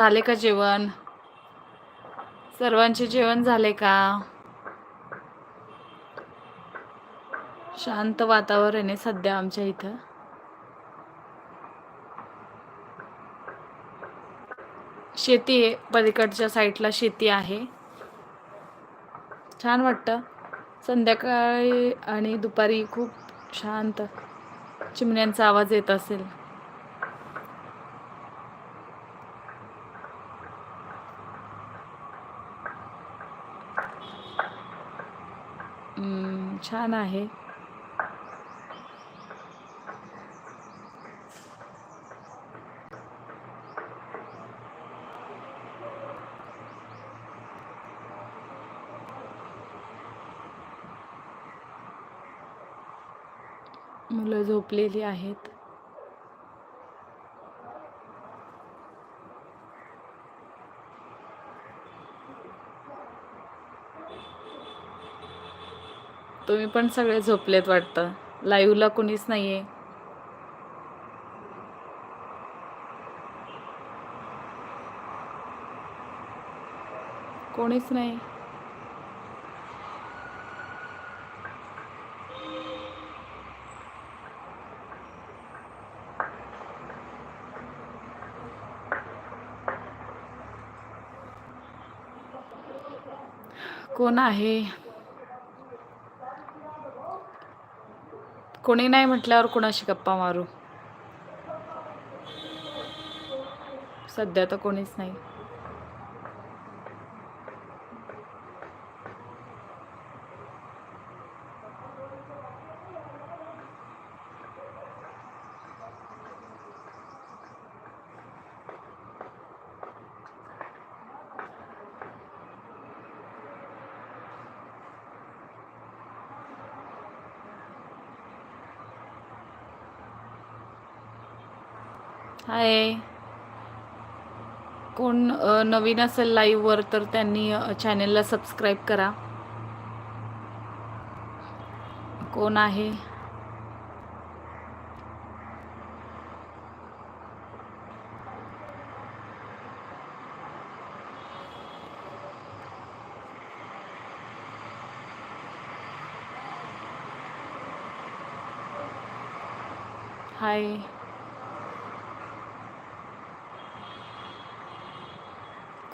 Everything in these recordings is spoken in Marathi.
झाले का जेवण? सर्वांचे जेवण झाले का? शांत वातावरण आहे सध्या आमच्या इथं. शेती आहे पलीकडच्या साईडला शेती आहे. छान वाटतं. संध्याकाळी आणि दुपारी खूप शांत चिमण्यांचा आवाज येत असेल. छान आहे. मुलं झोपलेली आहेत. तुम्ही पण सगळे झोपलेत वाटतं. लाईव्हला कुणीच नाहीये. कोणीच नाही. कोण आहे? कोणी नाही म्हटल्यावर कोणाशी गप्पा मारू? सध्या तर कोणीच नाही. हाय. कोण नवीन असेल लाईव्हवर तर त्यांनी चॅनेलला सबस्क्राईब करा. कोण आहे? हाय.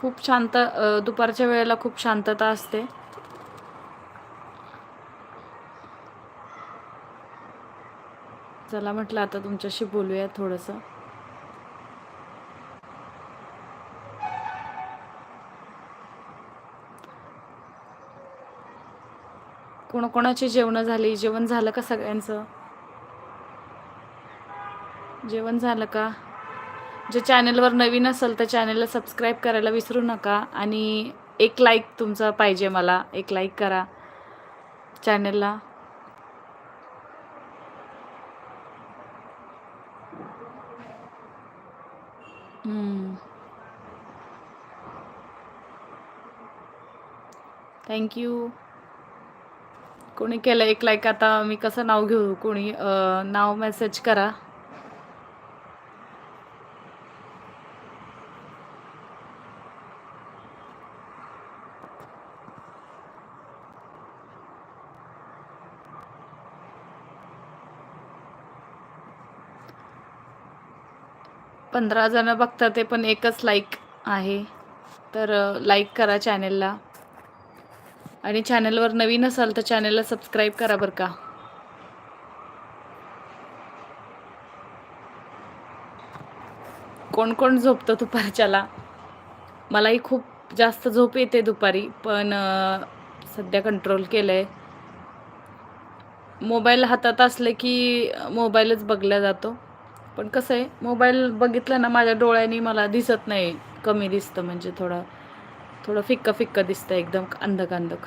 खूप शांत दुपारच्या वेळेला खूप शांतता असते. चला म्हटलं आता तुमच्याशी बोलूया थोडंसं. कोणाकोणाची जेवणं झाली? जेवण झालं का सगळ्यांचं? जेवण झालं का? जे चॅनलवर नवीन असेल तर चॅनलला सबस्क्राईब करायला विसरू नका. आणि एक लाईक तुमचा पाहिजे मला. एक लाईक करा चॅनलला थँक्यू कोणी केलं एक लाईक आता मी कसं नाव घेऊ? कोणी नाव मेसेज करा. पंधरा जण बघतात ते पण एकच लाईक आहे. तर लाईक करा चॅनेलला आणि चॅनेलवर नवीन असाल तर चॅनेलला सबस्क्राईब करा बरं का. कोण कोण झोपतं दुपारच्याला मलाही खूप जास्त झोप येते दुपारी पण सध्या कंट्रोल केलं आहे मोबाईल हातात असले की मोबाईलच बघला जातो. पण कसं आहे मोबाईल बघितलं ना माझ्या डोळ्यांनी मला दिसत नाही. कमी दिसतं म्हणजे थोडं थोडं फिक्कं फिक्कं दिसतं एकदम अंधक अंधक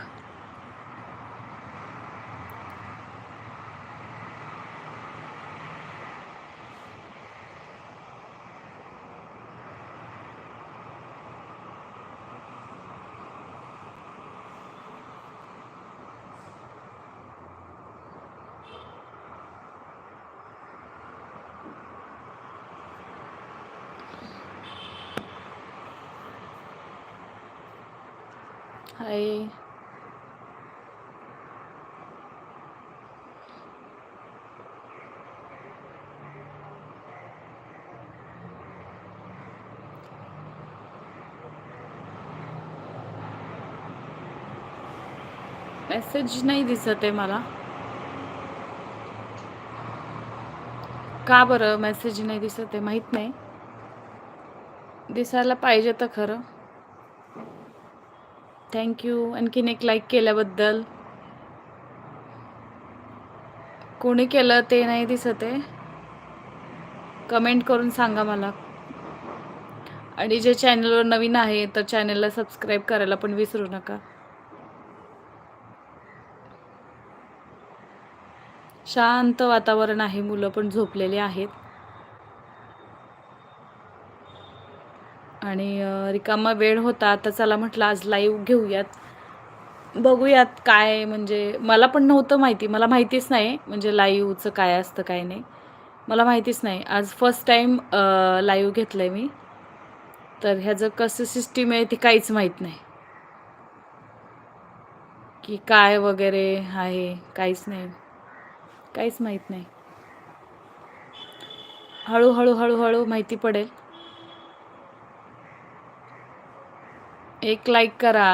हाय. मेसेज नाही दिसत आहे मला. का बरं मेसेज नाही दिसत आहे? माहीत नाही. दिसायला पाहिजे तर खरं. थँक्यू आणखीन एक लाईक केल्याबद्दल. कोणी केलं ते नाही दिसत आहे. कमेंट करून सांगा मला. आणि जे चॅनलवर नवीन आहे तर चॅनलला सबस्क्राईब करायला पण विसरू नका. शांत वातावरण आहे मुलं पण झोपलेली आहेत. आणि रिकामा वेळ होता तर चला म्हटलं आज लाईव्ह घेऊयात. बघूयात काय म्हणजे मला पण नव्हतं माहिती मला माहितीच नाही म्हणजे लाईव्हचं काय असतं काय नाही. मला माहितीच नाही. आज फर्स्ट टाईम लाईव्ह घेतलं आहे मी. तर ह्याचं कसं सिस्टीम आहे ती काहीच माहीत नाही. की काय वगैरे आहे काहीच नाही. काहीच माहीत नाही. हळूहळू हळूहळू माहिती पडेल. एक लाईक करा.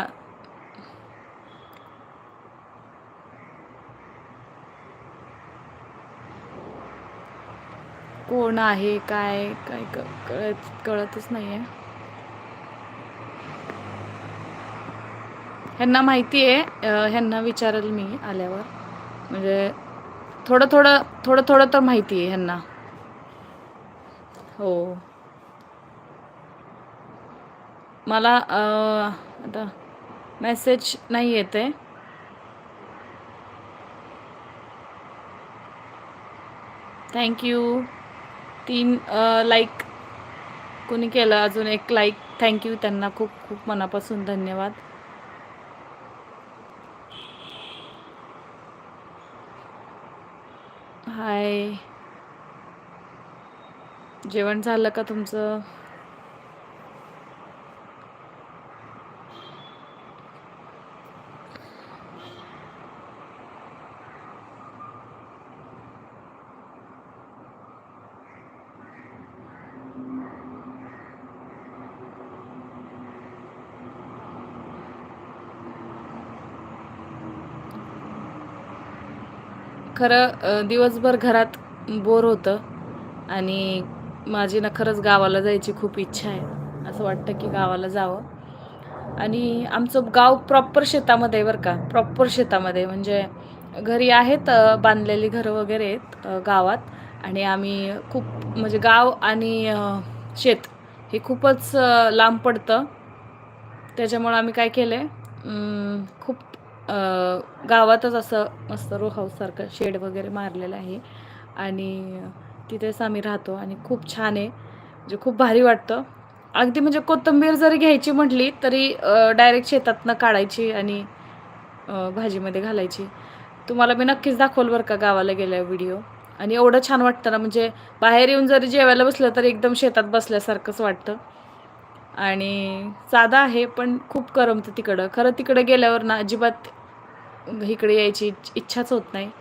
कोण आहे काय काय क- कळत कळतच नाही आहे ह्यांना माहिती आहे ह्यांना विचारेल मी आल्यावर. म्हणजे थोडं थोडं थोडं थोडं तर माहिती आहे ह्यांना. हो. मला आता मेसेज नाही येत. आहे थँक्यू तीन लाईक कोणी केलं? अजून एक लाईक थँक्यू त्यांना खूप खूप मनापासून धन्यवाद. हाय जेवण झालं का तुमचं? खरं दिवसभर घरात बोर होतं आणि माझी ना खरंच गावाला जायची खूप इच्छा आहे असं वाटतं की गावाला जावं. आणि आमचं गाव प्रॉपर शेतामध्ये आहे बरं का प्रॉपर शेतामध्ये. म्हणजे घरी आहेत बांधलेली घरं वगैरे आहेत गावात. आणि आम्ही खूप म्हणजे गाव आणि शेत हे खूपच लांब पडतं. त्याच्यामुळं आम्ही काय केलं आहे खूप गावातच असं मस्त रो हाऊससारखं शेड वगैरे मारलेलं आहे. आणि तिथेच आम्ही राहतो आणि खूप छान आहे. म्हणजे खूप भारी वाटतं. अगदी म्हणजे कोथिंबीर जरी घ्यायची म्हटली तरी डायरेक्ट शेतातनं काढायची आणि भाजीमध्ये घालायची. तुम्हाला मी नक्कीच दाखवल बरं का गावाला गेल्या व्हिडिओ आणि एवढं छान वाटतं ना म्हणजे बाहेर येऊन जरी जेवायला बसलं तर एकदम शेतात बसल्यासारखंच वाटतं. आणि साधा आहे पण खूप करमतं तिकडं. खरं तिकडं गेल्यावर ना अजिबात इकडे यायची इच्छ- इच्छाच होत नाही.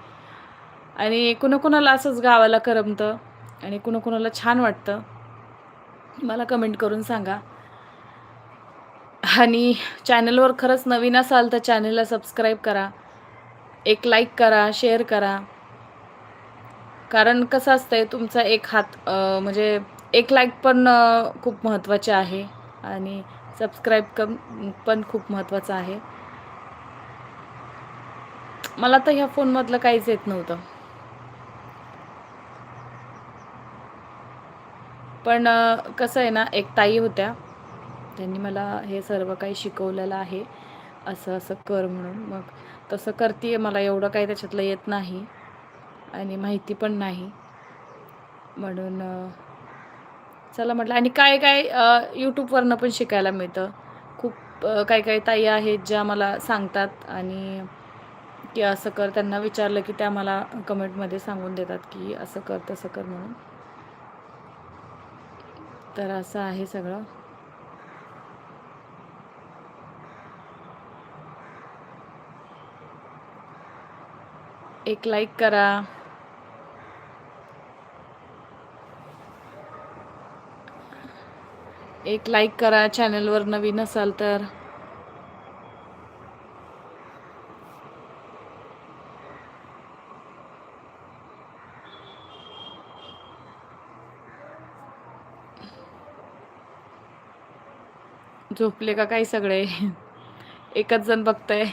आणि कुणाकुणाला असंच गावाला करमतं आणि कुणाकुणाला छान वाटतं मला कमेंट करून सांगा. आणि चॅनलवर खरंच नवीन असाल तर चॅनलला सबस्क्राईब करा एक लाईक करा शेअर करा. कारण कसं असतंय तुमचा एक हात म्हणजे एक लाईक पण खूप महत्त्वाचे आहे. आणि सबस्क्राईब कम पण खूप महत्त्वाचं आहे. मला तर ह्या फोनमधलं काहीच येत नव्हतं. पण कसं आहे ना एक ताई होत्या. त्यांनी मला हे सर्व काही शिकवलेलं आहे. असं असं कर म्हणून. मग तसं करते मला. एवढं काही त्याच्यातलं येत नाही. आणि माहिती पण नाही. म्हणून चला म्हटलं. आणि काय काय यूट्यूबवरनं पण शिकायला मिळतं. खूप काही काही ताई आहेत ज्या मला सांगतात. आणि की असं कर. त्यांना विचारलं की त्या मला कमेंटमध्ये सांगून देतात की असं कर तसं कर म्हणून. तर असं आहे सगळं. एक लाईक करा. एक लाईक करा चॅनलवर नवीन असाल तर. झोपले का काही सगळे? एकच जण बघतंय.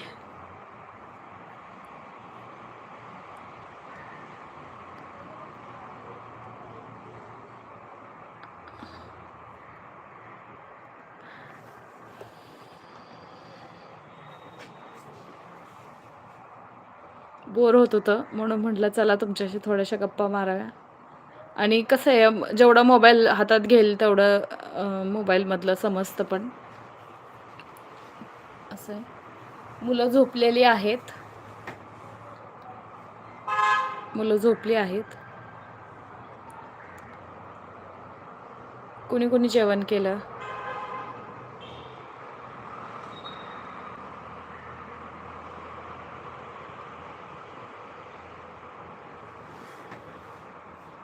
बोर होत होतं म्हणून म्हटलं चला तुमच्याशी थोड्याशा गप्पा माराव्या. आणि कसं आहे जेवढा मोबाईल हातात घेईल तेवढं मोबाईलमधलं समजतं पण. असं. मुलं झोपलेली आहेत. मुलं झोपली आहेत. कुणी कुणी जेवण केलं?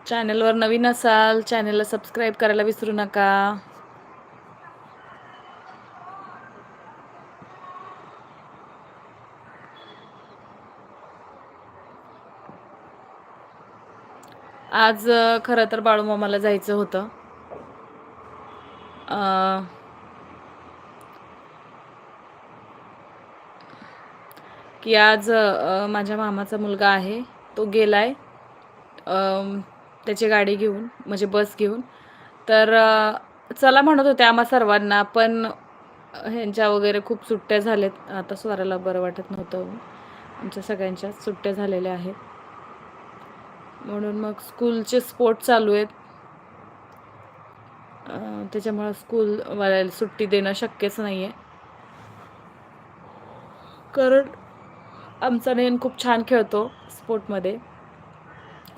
चॅनलवर नवीन असाल चॅनलला सबस्क्राईब करायला विसरू नका. आज खरं तर बाळूमामाला जायचं होतं. की आज माझ्या मामाचा मुलगा आहे तो गेलाय त्याची गाडी घेऊन म्हणजे बस घेऊन. तर चला म्हणत होते आम्हा सर्वांना पण ह्यांच्या वगैरे खूप सुट्ट्या झाल्यात आता स्वराला बरं वाटत नव्हतं. आमच्या सगळ्यांच्या सुट्ट्या झालेल्या आहेत. म्हणून मग स्कूलचे स्पोर्ट चालू आहेत. त्याच्यामुळं स्कूल वाल्याला सुट्टी देणं शक्यच नाही आहे कारण आमचा नेन खूप छान खेळतो स्पोर्टमध्ये.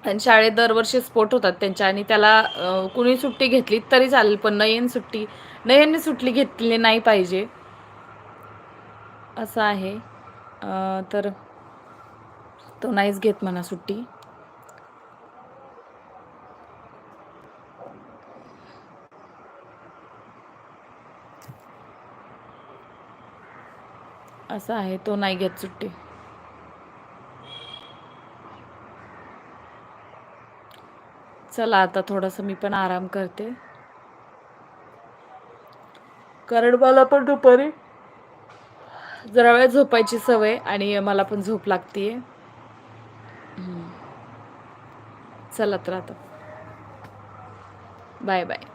आणि शाळेत दरवर्षी स्पोर्ट होतात त्यांच्या आणि त्याला कुणी सुट्टी घेतली तरी चालेल पण नयन सुट्टी नयनने सुट्टी घेतली नाही पाहिजे. असं आहे. तर तो नाहीच घेत म्हणा सुट्टी. असा आहे तो नाही घेत सुट्टी. चला आता थोडंसं मी पण आराम करते. कारण मला पण दुपारी. जरा वेळ झोपायची सवय आणि मला पण झोप लागतीये. चला तर आता. Bye bye.